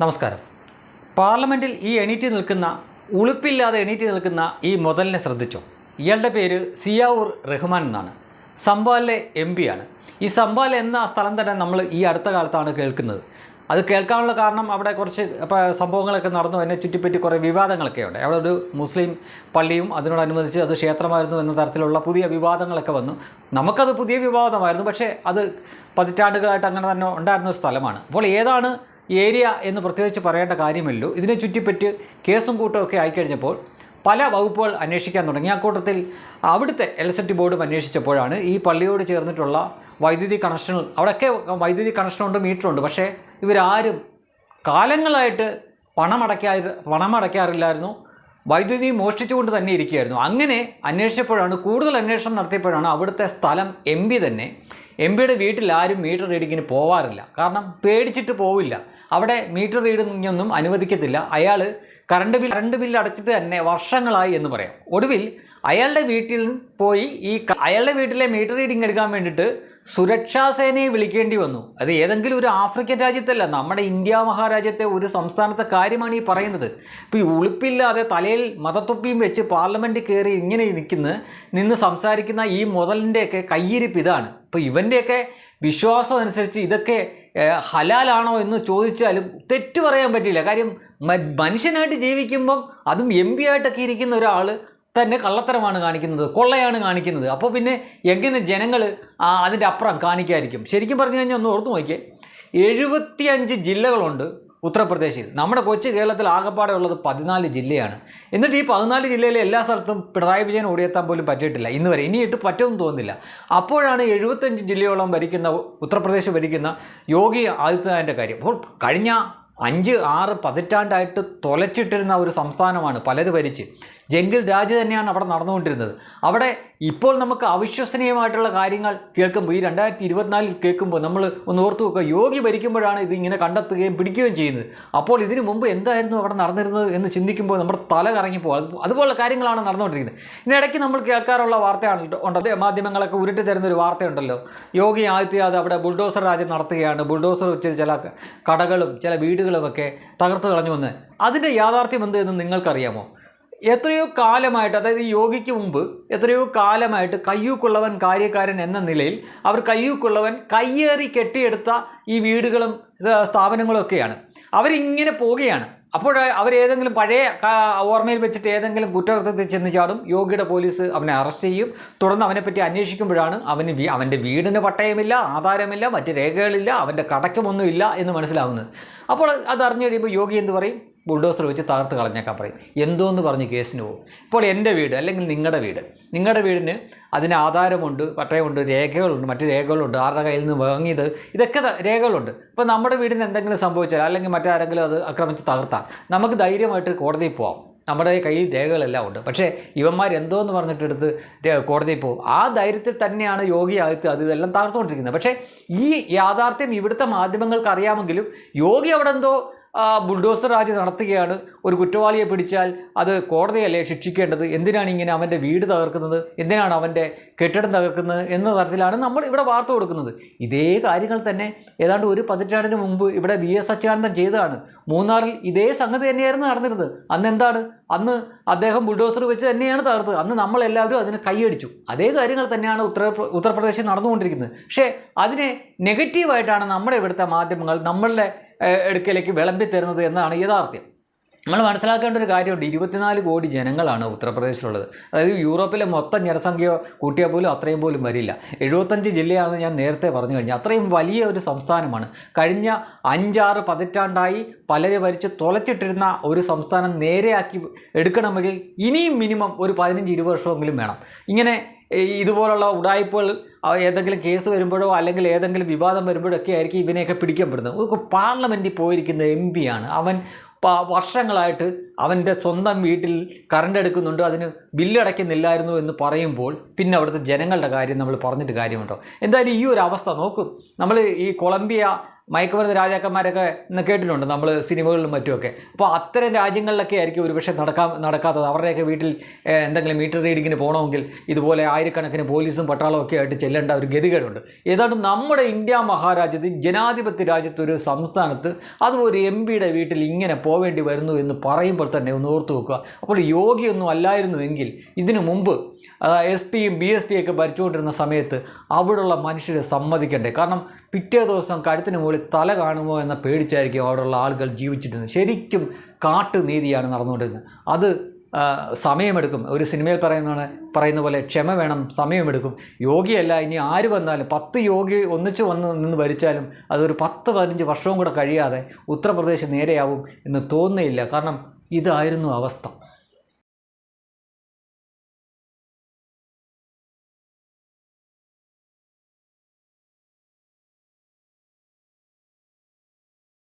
നമസ്കാരം. പാർലമെന്റിൽ ഈ എണീറ്റ് നിൽക്കുന്ന ഉളുപ്പില്ലാതെ എണീറ്റ് നിൽക്കുന്ന ഈ മുതലിനെ ശ്രദ്ധിച്ചോ? ഇയാളുടെ പേര് സിയാവൂർ റഹ്മാൻ എന്നാണ്. സംബാലിലെ എം ആണ്. ഈ സംബാൽ എന്ന സ്ഥലം തന്നെ നമ്മൾ ഈ അടുത്ത കാലത്താണ് കേൾക്കുന്നത്. അത് കേൾക്കാനുള്ള കാരണം അവിടെ കുറച്ച് സംഭവങ്ങളൊക്കെ നടന്നു. അതിനെ ചുറ്റിപ്പറ്റി കുറേ വിവാദങ്ങളൊക്കെ ഉണ്ട്. അവിടെ ഒരു മുസ്ലിം പള്ളിയും അതിനോടനുബന്ധിച്ച് അത് ക്ഷേത്രമായിരുന്നു എന്ന തരത്തിലുള്ള പുതിയ വിവാദങ്ങളൊക്കെ വന്നു. നമുക്കത് പുതിയ വിവാദമായിരുന്നു. പക്ഷേ അത് പതിറ്റാണ്ടുകളായിട്ട് അങ്ങനെ തന്നെ ഉണ്ടായിരുന്ന ഒരു സ്ഥലമാണ്. അപ്പോൾ ഏതാണ് ഏരിയ എന്ന് പ്രത്യേകിച്ച് പറയേണ്ട കാര്യമല്ലോ ഇതിനെ ചുറ്റിപ്പറ്റി കേസും കൂട്ടമൊക്കെ ആയിക്കഴിഞ്ഞപ്പോൾ പല വകുപ്പുകൾ അന്വേഷിക്കാൻ തുടങ്ങി. ആ കൂട്ടത്തിൽ അവിടുത്തെ ഇലക്ട്രിസിറ്റി ബോർഡും അന്വേഷിച്ചപ്പോഴാണ് ഈ പള്ളിയോട് ചേർന്നിട്ടുള്ള വൈദ്യുതി കണക്ഷൻ അവിടെയൊക്കെ വൈദ്യുതി കണക്ഷനുണ്ട് മീറ്ററുണ്ട് പക്ഷേ ഇവരാരും കാലങ്ങളായിട്ട് പണമടയ്ക്കാ പണമടയ്ക്കാറില്ലായിരുന്നു വൈദ്യുതി മോഷ്ടിച്ചുകൊണ്ട് തന്നെ ഇരിക്കുകയായിരുന്നു. അങ്ങനെ അന്വേഷിച്ചപ്പോഴാണ് കൂടുതൽ അന്വേഷണം നടത്തിയപ്പോഴാണ് അവിടുത്തെ സ്ഥലം എം തന്നെ എം പിയുടെ വീട്ടിൽ ആരും മീറ്റർ റീഡിങ്ങിന് പോവാറില്ല. കാരണം പേടിച്ചിട്ട് പോവില്ല. അവിടെ മീറ്റർ റീഡിങ്ങൊന്നും അനുവദിക്കത്തില്ല. അയാൾ കറണ്ട് ബിൽ കറണ്ട് ബില്ല് അടച്ചിട്ട് തന്നെ വർഷങ്ങളായി എന്ന് പറയാം. ഒടുവിൽ അയാളുടെ വീട്ടിൽ പോയി ഈ അയാളുടെ വീട്ടിലെ മീറ്റർ റീഡിംഗ് എടുക്കാൻ വേണ്ടിയിട്ട് സുരക്ഷാസേനയെ വിളിക്കേണ്ടി വന്നു. അത് ഏതെങ്കിലും ഒരു ആഫ്രിക്കൻ രാജ്യത്തല്ല നമ്മുടെ ഇന്ത്യ മഹാരാജ്യത്തെ ഒരു സംസ്ഥാനത്തെ കാര്യമാണ് ഈ പറയുന്നത്. ഇപ്പോൾ ഈ ഉളുപ്പില്ലാതെ തലയിൽ മതത്തൊപ്പിയും വെച്ച് പാർലമെന്റ് കയറി ഇങ്ങനെ നിൽക്കുന്ന നിന്ന് സംസാരിക്കുന്ന ഈ മുതലിന്റെയൊക്കെ കയ്യിരിപ്പ് ഇതാണ്. ഇപ്പോൾ ഇവന്റെയൊക്കെ വിശ്വാസം അനുസരിച്ച് ഇതൊക്കെ ഹലാലാണോ എന്ന് ചോദിച്ചാലും തെറ്റ് പറയാൻ പറ്റില്ല. കാര്യം മനുഷ്യനായിട്ട് ജീവിക്കുമ്പം അതും എം പി ആയിട്ടൊക്കെ ഇരിക്കുന്ന ഒരാൾ തന്നെ കള്ളത്തരമാണ് കാണിക്കുന്നത് കൊള്ളയാണ് കാണിക്കുന്നത്. അപ്പോൾ പിന്നെ എങ്ങനെ ജനങ്ങൾ അതിന്റെ അപ്പുറം കാണിക്കായിരിക്കും? ശരിക്കും പറഞ്ഞു കഴിഞ്ഞാൽ ഒന്ന് ഓർത്ത് നോക്കിയേ. എഴുപത്തിയഞ്ച് ജില്ലകളുണ്ട്. ഉത്തർപ്രദേശിൽ. നമ്മുടെ കൊച്ചു കേരളത്തിൽ ആകെപ്പാടെ ഉള്ളത് പതിനാല് ജില്ലയാണ്. എന്നിട്ട് ഈ പതിനാല് ജില്ലയിലെ എല്ലാ സ്ഥലത്തും പിണറായി വിജയൻ ഓടിയെത്താൻ പോലും പറ്റിയിട്ടില്ല. ഇന്ന് വരെ ഇനിയിട്ട് പറ്റുമെന്ന് തോന്നുന്നില്ല. അപ്പോഴാണ് എഴുപത്തഞ്ച് ജില്ലയോളം ഭരിക്കുന്ന ഉത്തർപ്രദേശ് ഭരിക്കുന്ന യോഗി ആദിത്യനാഥിന്റെ കാര്യം. അപ്പോൾ കഴിഞ്ഞ അഞ്ച് ആറ് പതിറ്റാണ്ടായിട്ട് തൊലച്ചിട്ടിരുന്ന ഒരു സംസ്ഥാനമാണ് പലര് ഭരിച്ച്. ജംഗിൽ രാജ് തന്നെയാണ് അവിടെ നടന്നുകൊണ്ടിരുന്നത്. അവിടെ ഇപ്പോൾ നമുക്ക് അവിശ്വസനീയമായിട്ടുള്ള കാര്യങ്ങൾ കേൾക്കുമ്പോൾ ഈ രണ്ടായിരത്തി ഇരുപത്തിനാലിൽ കേൾക്കുമ്പോൾ നമ്മൾ ഒന്ന് ഓർത്തു നോക്കുക യോഗി ഭരിക്കുമ്പോഴാണ് ഇത് ഇങ്ങനെ കണ്ടെത്തുകയും പിടിക്കുകയും ചെയ്യുന്നത്. അപ്പോൾ ഇതിനു മുമ്പ് എന്തായിരുന്നു അവിടെ നടന്നിരുന്നത് എന്ന് ചിന്തിക്കുമ്പോൾ നമ്മുടെ തല കറങ്ങിപ്പോൾ അത് അതുപോലുള്ള കാര്യങ്ങളാണ് നടന്നുകൊണ്ടിരിക്കുന്നത്. ഇനി ഇടയ്ക്ക് നമ്മൾ കേൾക്കാറുള്ള വാർത്തയാണ് ഉണ്ട്. മാധ്യമങ്ങളൊക്കെ ഉരുട്ടി തരുന്ന ഒരു വാർത്തയുണ്ടല്ലോ. യോഗി ആദിത്യനാഥ് അവിടെ ബുൾഡോസർ രാജ്യം നടത്തുകയാണ്. ബുൾഡോസർ വെച്ച് ചില കടകളും ചില വീടുകളുമൊക്കെ തകർത്ത് കളഞ്ഞു വന്ന് അതിന്റെ യാഥാർത്ഥ്യം എന്ത് എന്ന് നിങ്ങൾക്കറിയാമോ? എത്രയോ കാലമായിട്ട് അതായത് യോഗിക്ക് മുമ്പ് എത്രയോ കാലമായിട്ട് കയ്യൂക്കുള്ളവൻ കാര്യക്കാരൻ എന്ന നിലയിൽ അവർ കയ്യൂക്കുള്ളവൻ കയ്യേറി കെട്ടിയെടുത്ത ഈ വീടുകളും സ്ഥാപനങ്ങളും ഒക്കെയാണ്. അവരിങ്ങനെ പോവുകയാണ്. അപ്പോൾ അവർ ഏതെങ്കിലും പഴയ ഓർമ്മയിൽ വെച്ചിട്ട് ഏതെങ്കിലും കുറ്റകൃത്യത്തിൽ ചെന്ന് ചാടും യോഗിയുടെ പോലീസ് അവനെ അറസ്റ്റ് ചെയ്യും. തുടർന്ന് അവനെപ്പറ്റി അന്വേഷിക്കുമ്പോഴാണ് അവന് അവന്റെ വീടിന് പട്ടയമില്ല ആധാരമില്ല മറ്റ് രേഖകളില്ല അവന്റെ കടക്കമൊന്നുമില്ല എന്ന് മനസ്സിലാവുന്നത്. അപ്പോൾ അത് അറിഞ്ഞു കഴിയുമ്പോൾ യോഗി എന്ത് പറയും? ബുൾഡോസർ വെച്ച് തകർത്ത് കളഞ്ഞേക്കാൻ പറയും. എന്തോ എന്ന് പറഞ്ഞ് കേസിന് പോകും. ഇപ്പോൾ എന്റെ വീട് അല്ലെങ്കിൽ നിങ്ങളുടെ വീട് നിങ്ങളുടെ വീടിന് അതിന് ആധാരമുണ്ട് പട്ടയമുണ്ട് രേഖകളുണ്ട് മറ്റ് രേഖകളുണ്ട് ആരുടെ കയ്യിൽ നിന്ന് വാങ്ങിയത് ഇതൊക്കെ രേഖകളുണ്ട്. ഇപ്പോൾ നമ്മുടെ വീടിന് എന്തെങ്കിലും സംഭവിച്ചാൽ അല്ലെങ്കിൽ മറ്റാരെങ്കിലും അത് ആക്രമിച്ച് തകർത്താൽ നമുക്ക് ധൈര്യമായിട്ട് കോടതിയിൽ പോകാം നമ്മുടെ കയ്യിൽ രേഖകളെല്ലാം ഉണ്ട്. പക്ഷേ ഇവന്മാർ എന്തോ എന്ന് പറഞ്ഞിട്ടെടുത്ത് കോടതിയിൽ പോകും. ആ ധൈര്യത്തിൽ തന്നെയാണ് യോഗി ആദിത്യ അത് ഇതെല്ലാം തകർത്തുകൊണ്ടിരിക്കുന്നത്. പക്ഷേ ഈ യാഥാർത്ഥ്യം ഇവിടുത്തെ മാധ്യമങ്ങൾക്ക് അറിയാമെങ്കിലും യോഗി അവിടെ എന്തോ ബുൾഡോസർ രാജ് നടത്തുകയാണ്. ഒരു കുറ്റവാളിയെ പിടിച്ചാൽ അത് കോടതിയല്ലേ ശിക്ഷിക്കേണ്ടത്? എന്തിനാണ് ഇങ്ങനെ അവന്റെ വീട് തകർക്കുന്നത്? എന്തിനാണ് അവന്റെ കെട്ടിടം തകർക്കുന്നത് എന്ന തരത്തിലാണ് നമ്മൾ ഇവിടെ വാർത്ത കൊടുക്കുന്നത്. ഇതേ കാര്യങ്ങൾ തന്നെ ഏതാണ്ട് ഒരു പതിറ്റാണ്ടിന് മുമ്പ് ഇവിടെ വി എസ് അച്യുതാനന്ദൻ ചെയ്തതാണ്. മൂന്നാറിൽ ഇതേ സംഗതി തന്നെയായിരുന്നു നടന്നിരുന്നത്. അന്ന് എന്താണ്? അന്ന് അദ്ദേഹം ബുൾഡോസർ വെച്ച് തന്നെയാണ് തകർത്തത്. അന്ന് നമ്മളെല്ലാവരും അതിന് കൈയടിച്ചു. അതേ കാര്യങ്ങൾ തന്നെയാണ് ഉത്തർ ഉത്തർപ്രദേശിൽ നടന്നുകൊണ്ടിരിക്കുന്നത്. പക്ഷേ അതിനെ നെഗറ്റീവായിട്ടാണ് നമ്മുടെ ഇവിടുത്തെ മാധ്യമങ്ങൾ നമ്മളുടെ ഏഹ്, അടുക്കലേക്ക് വിളമ്പി തരുന്നത് എന്നാണ് യഥാർത്ഥ്യം. നമ്മൾ മനസ്സിലാക്കേണ്ട ഒരു കാര്യമുണ്ട്. ഇരുപത്തിനാല് കോടി ജനങ്ങളാണ് ഉത്തർപ്രദേശിലുള്ളത്. അതായത് യൂറോപ്പിലെ മൊത്തം ജനസംഖ്യ കൂട്ടിയാൽ പോലും അത്രയും പോലും വരില്ല. എഴുപത്തഞ്ച് ജില്ലയാണെന്ന് ഞാൻ നേരത്തെ പറഞ്ഞു കഴിഞ്ഞാൽ അത്രയും വലിയ ഒരു സംസ്ഥാനമാണ്. കഴിഞ്ഞ അഞ്ചാറ് പതിറ്റാണ്ടായി പലരെ വരിച്ച് തുളച്ചിട്ടിരുന്ന ഒരു സംസ്ഥാനം നേരെയാക്കി എടുക്കണമെങ്കിൽ ഇനിയും മിനിമം ഒരു പതിനഞ്ച് ഇരുപത് വർഷമെങ്കിലും വേണം. ഇങ്ങനെ ഇതുപോലുള്ള ഉടായ്പകൾ ഏതെങ്കിലും കേസ് വരുമ്പോഴോ അല്ലെങ്കിൽ ഏതെങ്കിലും വിവാദം വരുമ്പോഴോ ഒക്കെ ആയിരിക്കും ഇവനെയൊക്കെ പിടിക്കപ്പെടുന്നത്. പാർലമെന്റിൽ പോയിരിക്കുന്ന എം ആണ്. അവൻ വർഷങ്ങളായിട്ട് അവന്റെ സ്വന്തം വീട്ടിൽ കറണ്ട് എടുക്കുന്നുണ്ട് അതിന് ബില്ലടയ്ക്കുന്നില്ലായിരുന്നു എന്ന് പറയുമ്പോൾ പിന്നെ അവിടുത്തെ ജനങ്ങളുടെ കാര്യം നമ്മൾ പറഞ്ഞിട്ട് കാര്യമുണ്ടോ? എന്തായാലും ഈ ഒരു അവസ്ഥ നോക്കും. നമ്മൾ ഈ കൊളംബിയ മയക്കുമരുന്ന് രാജാക്കന്മാരൊക്കെ കേട്ടിട്ടുണ്ട് നമ്മൾ സിനിമകളിലും മറ്റുമൊക്കെ. അപ്പോൾ അത്തരം രാജ്യങ്ങളിലൊക്കെ ആയിരിക്കും ഒരുപക്ഷെ നടക്കാൻ നടക്കാത്തത്. അവരുടെയൊക്കെ വീട്ടിൽ എന്തെങ്കിലും മീറ്റർ റീഡിങ്ങിന് പോകണമെങ്കിൽ ഇതുപോലെ ആയിരക്കണക്കിന് പോലീസും പട്ടാളവും ഒക്കെ ആയിട്ട് ചെല്ലേണ്ട ഒരു ഗതികേടുണ്ട്. ഏതാണ്ട് നമ്മുടെ ഇന്ത്യ മഹാരാജ്യത്ത് ജനാധിപത്യ രാജ്യത്ത് ഒരു സംസ്ഥാനത്ത് അതും ഒരു എം പിയുടെ വീട്ടിൽ ഇങ്ങനെ പോവേണ്ടി വരുന്നു എന്ന് പറയുമ്പോൾ തന്നെ ഒന്ന് ഓർത്തു വെക്കുക. അപ്പോൾ യോഗിയൊന്നും അല്ലായിരുന്നുവെങ്കിൽ ഇതിനു മുമ്പ് എസ് പിയും ബി എസ് പിയൊക്കെ ഭരിച്ചുകൊണ്ടിരുന്ന സമയത്ത് അവിടെയുള്ള മനുഷ്യരെ സമ്മതിക്കണ്ടേ? കാരണം പിറ്റേ ദിവസം കഴുത്തിന് മുകളിൽ തല കാണുമോ എന്ന പേടിച്ചായിരിക്കും അവിടെയുള്ള ആളുകൾ ജീവിച്ചിരുന്നത്. ശരിക്കും കാട്ടു നീതിയാണ് നടന്നുകൊണ്ടിരുന്നത്. അത് സമയമെടുക്കും. ഒരു സിനിമയിൽ പറയുന്നതാണ് പറയുന്ന പോലെ ക്ഷമ വേണം സമയമെടുക്കും. യോഗിയല്ല ഇനി ആര് വന്നാലും പത്ത് യോഗി ഒന്നിച്ച് വന്ന് നിന്ന് ഭരിച്ചാലും അതൊരു പത്ത് പതിനഞ്ച് വർഷവും കൂടെ കഴിയാതെ ഉത്തർപ്രദേശ് നേരെയാവും എന്ന് തോന്നുന്നില്ല കാരണം ഇതായിരുന്നു അവസ്ഥ.